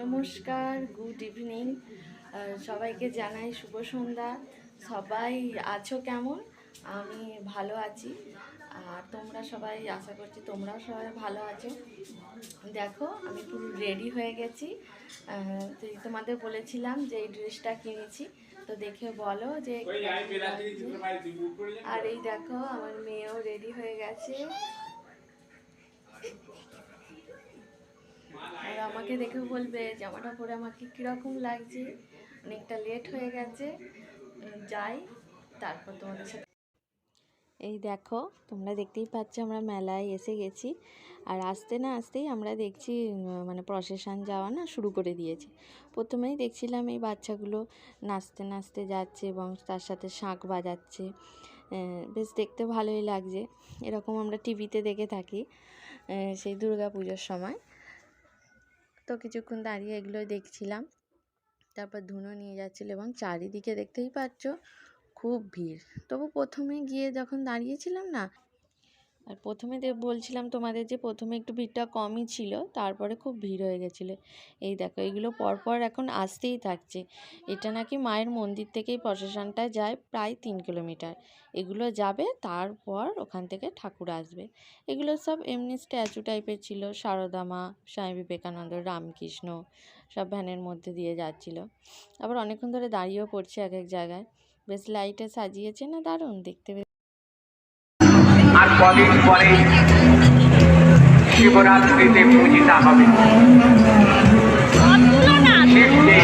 নমস্কার good evening সবাইকে জানাই শুভ সন্ধ্যা। সবাই আছো কেমন? আমি ভালো আছি। আর তোমরা সবাই আশা করছি তোমরাও সবাই ভালো আছো। দেখো আমি পুরো রেডি হয়ে গেছি। তোমাদের বলেছিলাম যে এই ড্রেসটা কিনেছি। তো দেখে বলো যে আর এই দেখো আমার মেয়েও রেডি হয়ে গেছে। আমাকে দেখে বলবে জামাটা পরে আমাকে কীরকম লাগছে। অনেকটা লেট হয়ে গেছে। যাই, তারপর তোমাদের সাথে এই দেখো, তোমরা দেখতেই পাচ্ছ আমরা মেলায় এসে গেছি। আর আসতে না আসতেই আমরা দেখছি মানে প্রসেশন যাওয়া না শুরু করে দিয়েছে। প্রথমেই দেখছিলাম এই বাচ্চাগুলো নাচতে নাচতে যাচ্ছে এবং তার সাথে শাঁখ বাজাচ্ছে। বেশ দেখতে ভালোই লাগছে। এরকম আমরা টিভিতে দেখে থাকি সেই দুর্গা পুজোর সময়। তো কিছুক্ষণ দাঁড়িয়ে এগুলো দেখছিলাম। তারপর ধুনো নিয়ে যাচ্ছিল এবং চারিদিকে দেখতেই পাচ্ছ খুব ভিড়। তবু প্রথমে গিয়ে যখন দাঁড়িয়েছিলাম না আর প্রথমে বলছিলাম তোমাদের যে প্রথমে একটু ভিড়টা কমই ছিল, তারপরে খুব ভিড় হয়ে গেছিল। এই দেখো, এগুলো পরপর এখন আসতেই থাকছে। এটা নাকি মায়ের মন্দির থেকেই প্রসেশনটা যায় প্রায় তিন কিলোমিটার। এগুলো যাবে, তারপর ওখান থেকে ঠাকুর আসবে। এগুলো সব এমনি স্ট্যাচু টাইপের ছিল, সারদা মা, স্বামী বিবেকানন্দ, রামকৃষ্ণ, সব ভ্যানের মধ্যে দিয়ে যাচ্ছিল। আবার অনেকক্ষণ ধরে দাঁড়িয়েও পড়ছে এক এক জায়গায়। বেশ লাইটে সাজিয়েছে, না দারুণ দেখতে কদিন পরে শিবরাত্রিতে পূজিতা হবে। শিবজি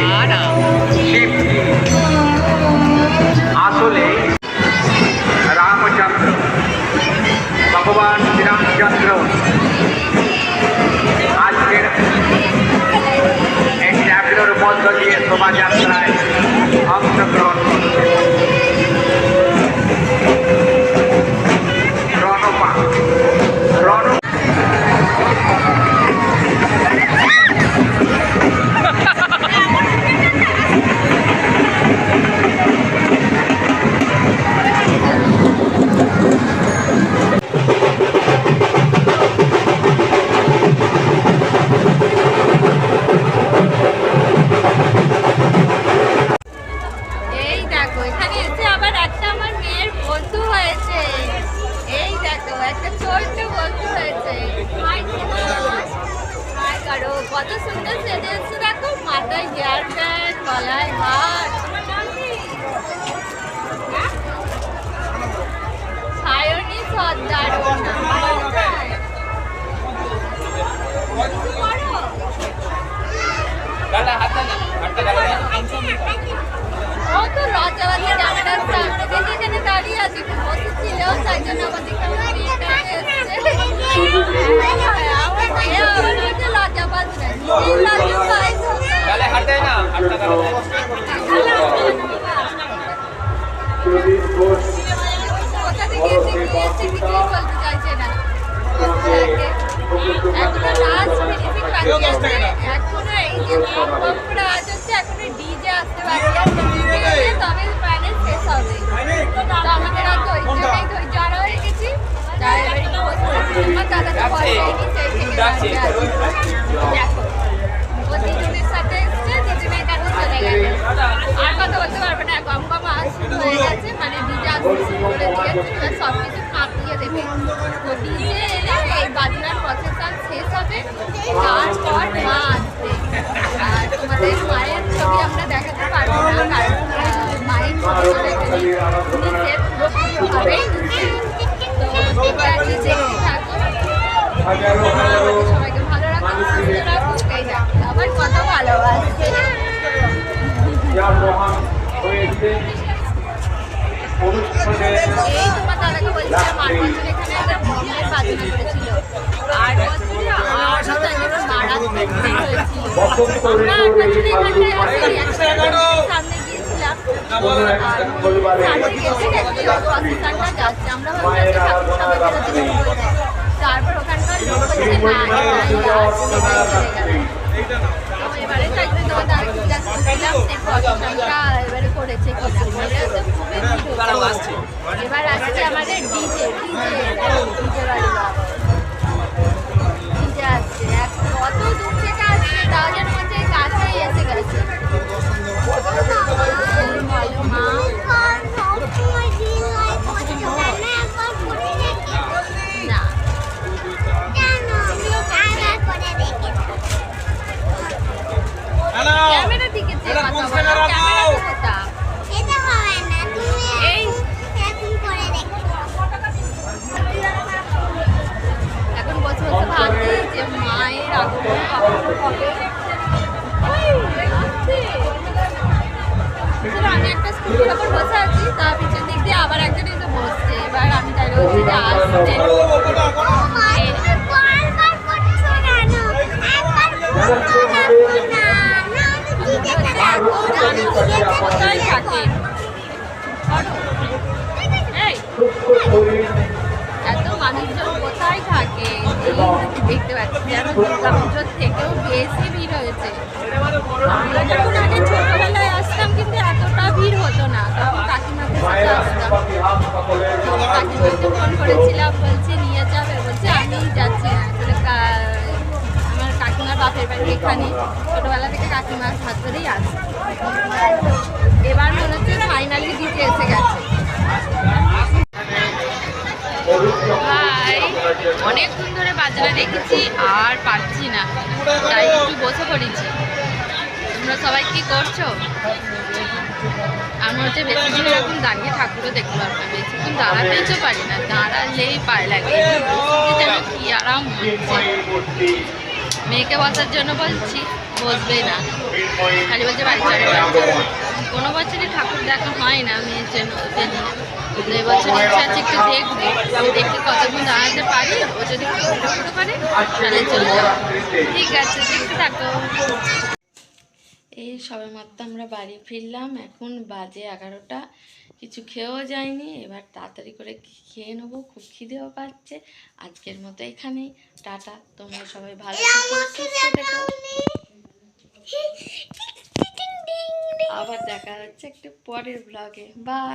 দাঁড়িয়ে আছে বসেছিল তাই জন্য আমাদের দাদা তো বসেনি সেই থেকে দেখো ও দিদিমের সাথে এসছে দিদিমের কাছে চলে গেছে আর কথা বলতে পারবে না গম শুরু হয়ে গেছে মানে ডিজে আসতে শুরু করে দিয়েছে সব কিছু কাঁপিয়ে দেবে তো ডিজে এলে এই বাজনার প্রসেসন শেষ হবে তারপর মা আসবে আর তোমাদের মায়ের ছবি আমরা দেখাতে পারব না কারণ মায়ের ছবি তো এখানে নিচে পুরোপুরি আরও তাই জন্য মারাত্মক ভিড় হয়েছিল বসন্ত ঋতুর এই ফাল্গুন মাসে কোনো পরিবারে ওর প্রসেসনটা এবার আসছে আমাদের ডিজে ডিজে বাড়ি ডিজে আসছে কত দূর থেকে আসছে তাদের মধ্যে কাছেই এসে গেছে তার পিছন দিক আবার একজন এসে বসছে। এবার আমি তাহলে বলছি যে আসছে। এত মানুষজন কোথায় থাকে? দেখতে পাচ্ছি যেন দুর্গা পুজোর থেকেও বেশি ভিড় হয়েছে। কাকিমাকে সাথে আসতাম তো কাকিমাকে ফোন করেছিলাম বলছে নিয়ে যাবে বলছে আমি যাচ্ছি আমার কাকিমার বাপের বাড়ি ছোটবেলা থেকে কাকিমার হাত ধরেই আসে এবার মনে হচ্ছে ফাইনালি দিতে এসে গেছে অনেকক্ষণ ধরে বাজারে দেখেছি আর পারছি না তাই একটু বসে পড়েছি তোমরা সবাই কি করছ আমার হচ্ছে বেশিক্ষণ এরকম দাঁড়িয়ে ঠাকুরও দেখতে পারব না। বেশিক্ষণ দাঁড়াতেই তো পারি না, দাঁড়ালেই পায়ে লাগে। কি আরাম হচ্ছে মেয়েকে বসার জন্য বলছি, বসবে না। খালি বলছে বাড়ি চলো কোনো বছরই ঠাকুর দেখা হয় না মেয়ের জন্য ওকে নিয়ে। এবছর ইচ্ছা আছে একটু দেখব আমি দেখি কতক্ষণ দাঁড়াতে পারি। ও যদি ঠাকুর তাহলে চলে যাব। ঠিক আছে, দেখতে থাকো। এই সবে মাত্র আমরা বাড়ি ফিরলাম এখন বাজে এগারোটা। কিছু খেয়েও যায়নি এবার তাড়াতাড়ি করে খেয়ে নেব খুব খিদেও পাচ্ছে। আজকের মতো এখানেই টাটা। তোমরা সবাই ভালো আবার দেখা হচ্ছে একটু পরের ব্লগে বাই